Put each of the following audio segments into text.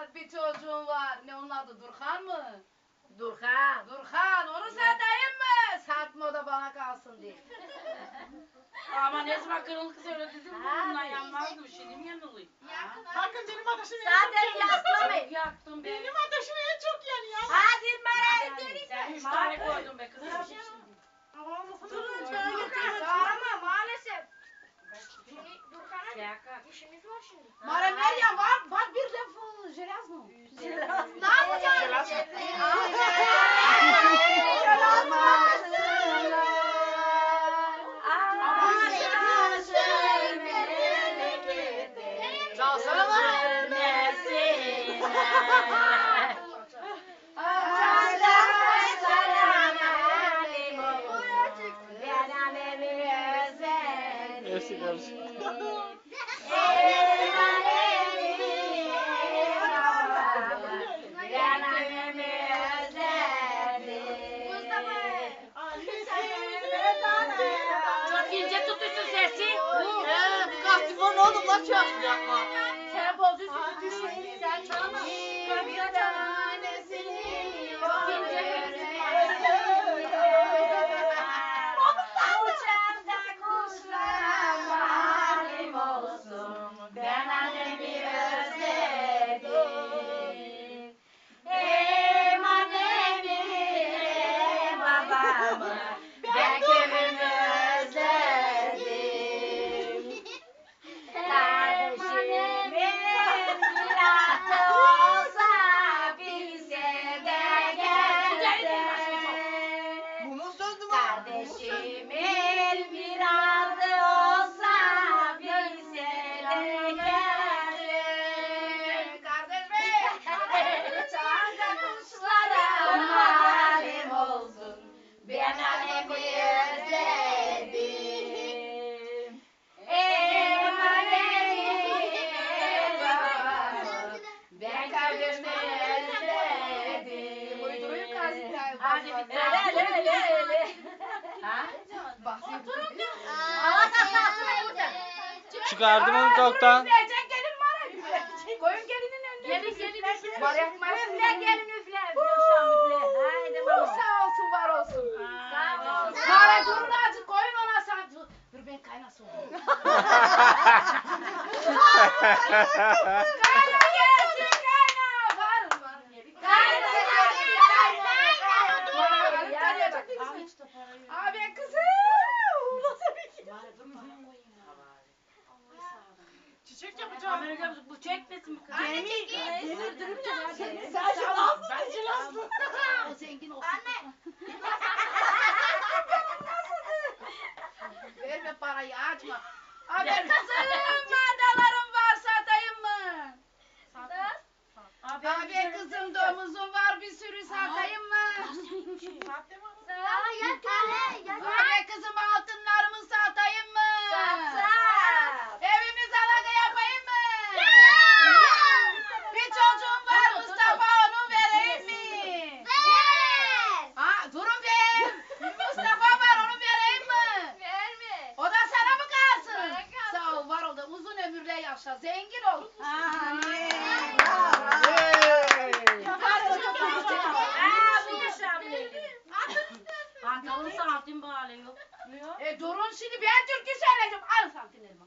var, bir çocuğum var. Ne onun adı Durhan mı? Durhan. Durhan, onu satayım mı? Satma o da bana kalsın diye. Ama ne zaman kırılık söyledin bundan Abi. yanmazdım şimdi yanılıyım. Bakın benim ateşim en Zaten çok yanıyor. yaslamayın. Yaktım beni. Benim ateşim en çok yanıyor. Hadi Mara. Sen üç tane koydun be kızım. Ama olmasa Dur, da Şaka. İşimiz var şimdi. Mara Meryem var. Bak bir de f- jelazno. Jelazno. Ne yapacağız? Jelazno. Jelazno. desse garoto. Çıkardım onu çoktan. Üfleyecek gelin Mara. Koyun gelinin önüne. Gelin gelin üfle. Var yakmaz. Üfle gelin üfle. Yuşam üfle. Haydi baba. sağ olsun var olsun. Sağ ol. Mara durun azıcık koyun ona sen. Dur, ben kaynasın. Kayna gelsin kayna. Varın varın. Kayna, kayna, kayna. Abi kızım. Çiçek yapacağım. Amerika bu çekmesin mi kızım? Demir, demir var. Sen Sen jilaslı, ben jilaslı. O zengin olsun. Anne. Verme parayı açma. Abi kızım mandalarım var satayım mı? Abi kızım domuzum var bir sürü satayım mı? Aa, ya kızım altınlarımı satayım mı? Evimiz alaga yapayım mı? Bir çocuğum var Mustafa onu vereyim mi? Ha durun be. Mustafa var onu vereyim mi? Verme. O da sana mı kalsın? Bana kalsın. Sağ ol var ol da uzun ömürle yaşa zengin ol. Dedi. Pantalonu santim bağlıyor. E durun şimdi ben türkü söyleyeceğim. Al santin elma.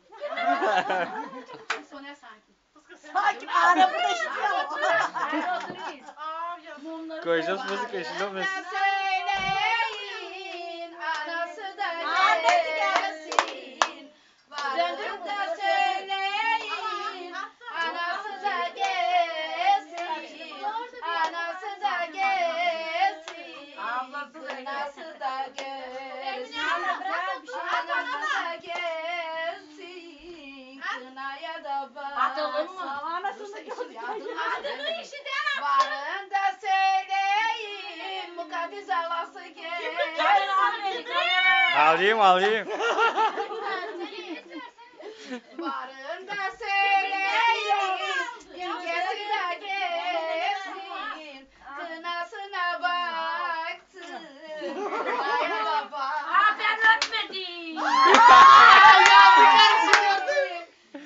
Soner sanki. Sakin, arabı da ya. Koyacağız müzik eşliğinde Varın mes. da söyleyin, anası da Annesi gelsin. Varın da söyleyin, anası da gelsin. Anası da gelsin. Ablası da Kınası da gelsin. Ana, bırak bir Anası da gelsin. Kınaya da baksın. Anasını Adını işiten Varın da söyleyin mukaddes alası gel. Kamera al beni kamera. Alayım alayım. Varın da söyleyin yengesi de gelsin. Kınasına baksın. Kınaya da baksın. Aa ben öpmedim.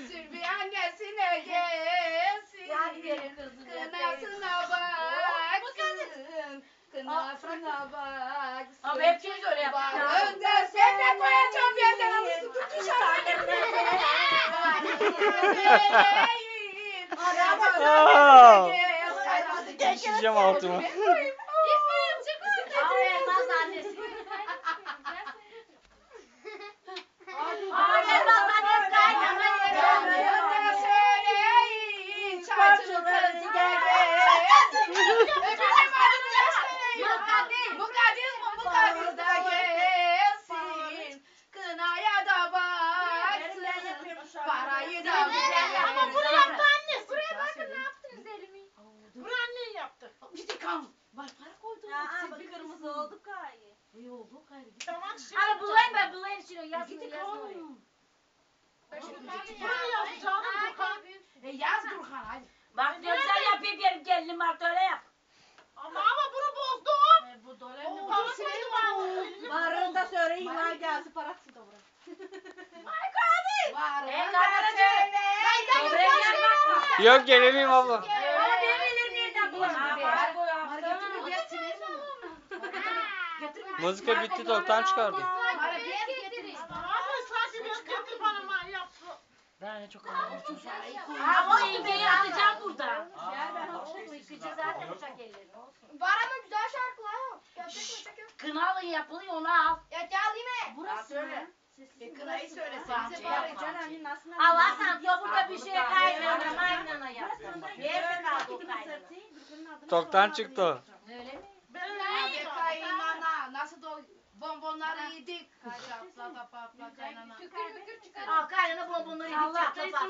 Sürbi annesine gelsin. Hadi gelin kızım. Kınasına baksın. Kınasına Ama hepsini öyle yaptık. Barında sen de koyacağım bir yerden alırsın. Tut şu Aa! Düşeceğim altıma. İsmail çık orada. Aa, Elmas annesi. Aa, Elmas annesi kaynana Barında söyleyin. Çaycının kızı gelsin. Öbürünün adını göstereyim. Mukaddes mi? Mukaddes da gelsin. Kınaya da baksın. Parayı da bize Ama bunu yaptı annesi. Buraya bakın ne yaptınız elimi? Bunu annen yaptı. İşte kan. Bak para koydum. Aa, bir kırmızı olduk gayet. İyi oldu gayrı. Tamam şimdi. Abi bulayım ben oraya. kan. Buraya yazacağım Burkan. E yaz Burhan hadi. Bak güzel yapayım benim gelinim artık öyle yap. Ama ama bunu bozdu. E, bu dolar O ne para bu? koydu bana. Varında söyleyin var gelsin parası da bırak. Var. E kameracı. Dobraya gel bakma. Yok gelemeyim abla. Ben bilirim nereden Aa, bulayım. para koy Var getir bir getir. Bir Mızıka bitti toktan çıkardım. Var bir getirin. Abi sanki bir getir bana ma yaptı. Ben çok Aa, o iğneyi atacağım burada. Gel ben hoşuma yıkayacağız zaten uçak olsun. Var ama güzel şarkılar yok. Gerçek gerçek yok. Kınalı yapılıyor onu al. Ya gel mi? Burası söyle. E kınayı söylesenize bari. Allah sen ya burada bir şey kaynana maynana yapsın. Nerede kaldı o kaynana? Toktan çıktı o. Öyle mi? Ben Hadi kaynana. Nasıl da bonbonları yedik. Kaç atla da patla kaynana. Tükür mükür çıkar. Aa kaynana bonbonları Allah çatla patla